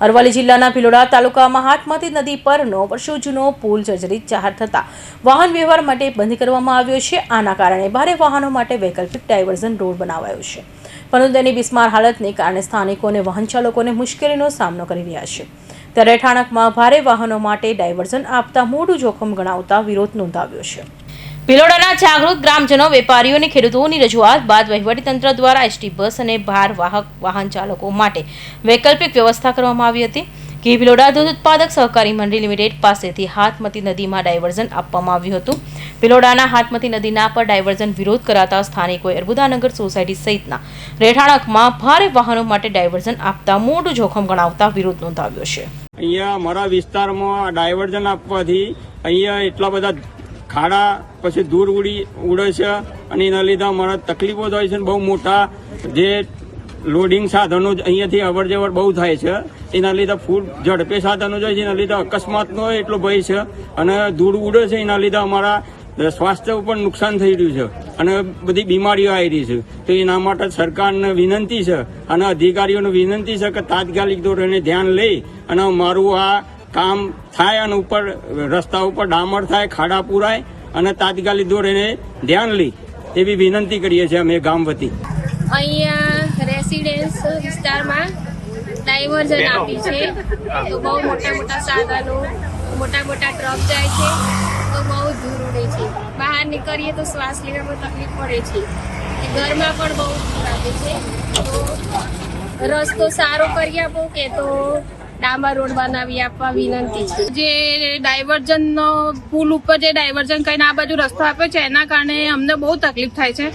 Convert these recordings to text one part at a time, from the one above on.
અરવલ્લી જિલ્લાના ભિલોડા તાલુકામાં હાથમતી નદી પરનો વર્ષો જૂનો પુલ જર્જરિત જાહેર થતા વાહન વ્યવહાર માટે બંધ કરવામાં આવ્યો છે. આના કારણે ભારે વાહનો માટે વૈકલ્પિક ડાયવર્ઝન રોડ બનાવાયો છે. પરંતુ તેની બિસ્માર હાલતને કારણે સ્થાનિકો અને વાહન ચાલકોને મુશ્કેલીનો સામનો કરી રહ્યા છે. ત્યારે ઠાણકમાં ભારે વાહનો માટે ડાયવર્ઝન આપતા મોટું જોખમ ગણાવતા વિરોધ નોંધાવ્યો છે. ભિલોડાના જાગૃત ગ્રામજનો વેપારીઓ અને ખેડૂતોની રજૂઆત બાદ વહીવટીતંત્ર દ્વારા એસટી બસ અને ભાર વાહક વાહન ચાલકો માટે વૈકલ્પિક વ્યવસ્થા કરવામાં આવી હતી. કે ભિલોડા દૂધ ઉત્પાદક સહકારી મંડળી લિમિટેડ પાસેથી હાથમતી નદીમાં ડાયવર્ઝન આપવામાં આવ્યું હતું. ભિલોડાના હાથમતી નદીના પર ડાયવર્ઝન વિરોધ કરાતા સ્થાનિકોએ અર્બુદાનગર સોસાયટી સહિતના રહેઠાણકમાં ભારે વાહનો માટે ડાયવર્ઝન આપતા મોટું જોખમ ગણાવતા વિરોધ નોંધાવ્યો છે. અહીંયા અમારા વિસ્તારમાં ડાયવર્ઝન આપવાથી અહીંયા એટલા બધા ખાડા પછી દૂર ઉડી ઉડે છે અને એના લીધે અમારા તકલીફો થાય છે બહુ મોટા જે લોડિંગ સાધનો અહીંયાથી અવર જવર બહુ થાય છે. એના લીધે ફૂડ ઝડપે સાધનો જાય છે, એના લીધે અકસ્માતનો એટલો ભય છે અને ધૂળ ઉડે છે, એના લીધે અમારા સ્વાસ્થ્ય ઉપર નુકસાન થઈ રહ્યું છે અને બધી બીમારીઓ આવી રહી છે. તો એના માટે સરકારને વિનંતી છે અને અધિકારીઓને વિનંતી છે કે તાત્કાલિક ધોરણે ધ્યાન લઈ અને મારું આ કામ થાય અને ઉપર રસ્તા ઉપર ડામર થાય ખાડા પુરાય અને તાત્કાલિક ધોરણે ધ્યાન લઈ એવી વિનંતી કરીએ છીએ અમે ગામ વતી. અહીંયા રેસિડેન્સ વિસ્તારમાં ડાયવર્ઝન આપી છે. તો બહુ મોટા મોટા સાધનો મોટા મોટા ટ્રક જાય છે. તો બહુ ધૂળ ઉડે છે. બહાર નીકળીએ તો શ્વાસ લેવામાં તકલીફ પડે છે. ઘરમાં પણ બહુ ધૂળ આવે છે. તો રસ્તો સારો કરી આપો કે તો ડાંબા રોડ બનાવી આપવા વિનંતી છે. જે ડાયવર્ઝનનો પુલ ઉપર જે ડાયવર્ઝન કરીને આ બાજુ રસ્તો આપ્યો છે, એના કારણે અમને બહુ તકલીફ થાય છે.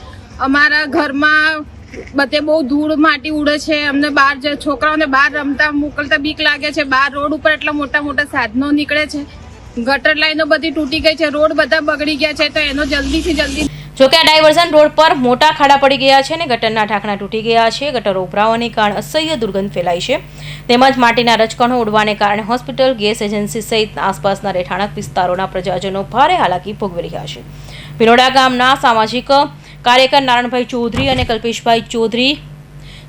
અમારા ઘરમાં બધે બહુ ધૂળ માટી ઉડે છે, અમને બહાર જે છોકરાઓને બહાર રમતા મોકલતા બીક લાગે છે, બહાર રોડ ઉપર એટલા મોટા મોટા સાધનો નીકળે છે. ગટર લાઈનો બધી તૂટી ગઈ છે, રોડ બધા બગડી ગયા છે, તો એનો જલ્દીથી જલ્દી જોકે આ ડાયવર્ઝન રોડ પર મોટા ખાડા પડી ગયા છે અને ગટરના ઢાંકણા તૂટી ગયા છે. ગટરો ઉભરાવાને કારણે અસહ્ય દુર્ગંધ ફેલાઈ છે. તેમજ માટીના રજકણો ઉડવાને કારણે હોસ્પિટલ, ગેસ એજન્સી સહિત આસપાસના રહેઠાણક વિસ્તારોના પ્રજાજનો ભારે હાલાકી ભોગવી રહ્યા છે. ભીરોડા ગામના સામાજિક કાર્યકર નારાયણભાઈ ચૌધરી અને કલ્પેશભાઈ ચૌધરી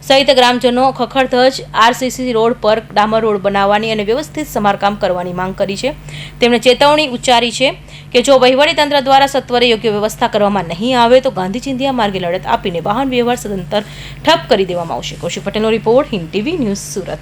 સહિત ગ્રામજનો ખખડધજ આરસીસી રોડ પર ડામર રોડ બનાવવાની અને વ્યવસ્થિત સમારકામ કરવાની માંગ કરી છે. તેમણે ચેતવણી ઉચ્ચારી છે કે જો વહીવટીતંત્ર દ્વારા સત્વરે યોગ્ય વ્યવસ્થા કરવામાં નહીં આવે તો ગાંધી ચિંધિયા માર્ગે લડત આપીને વાહન વ્યવહાર સદંતર ઠપ કરી દેવામાં આવશે. કૌશિક પટેલનો report Hind TV news Surat.